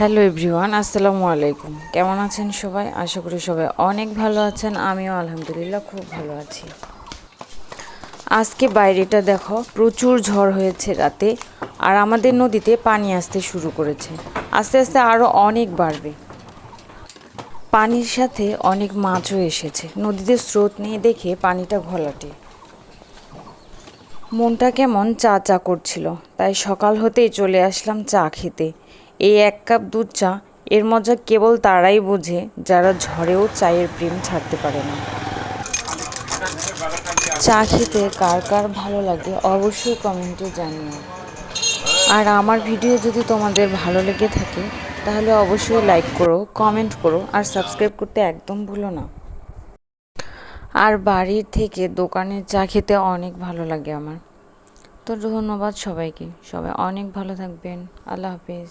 Hello everyone, আসসালামু আলাইকুম। কেমন আছেন সবাই? আশা করি সবাই অনেক ভালো আছেন, আমিও আলহামদুলিল্লাহ খুব ভালো আছি। আজকে বাইরেটা দেখো, প্রচুর ঝড় হয়েছে রাতে, আর আমাদের নদীতে পানি আসতে শুরু করেছে। আস্তে আস্তে আরও অনেক বাড়বে। পানির সাথে অনেক মাছও এসেছে। নদীতে স্রোত নিয়ে দেখে পানিটা ঘোলাটে। মনটা কেমন চা চা করছিল। তাই সকাল হতেই চলে আসলাম চা খেতে। এই এক কাপ দুধ চা, এর মজা কেবল তারাই বোঝে যারা ঝড়েও চায়ের প্রেম ছাড়তে পারে না। চা খেতে কার কার ভালো লাগে অবশ্যই কমেন্টে জানিও। আর আমার ভিডিও যদি তোমাদের ভালো লেগে থাকে, তাহলে অবশ্যই লাইক করো কমেন্ট করো, আর সাবস্ক্রাইব করতে একদম ভুলো না। আর বাড়ির থেকে দোকানের চা খেতে অনেক ভালো লাগে আমার। তো ধন্যবাদ সবাইকে। সবাই অনেক ভালো থাকবেন। আল্লাহ হাফিজ।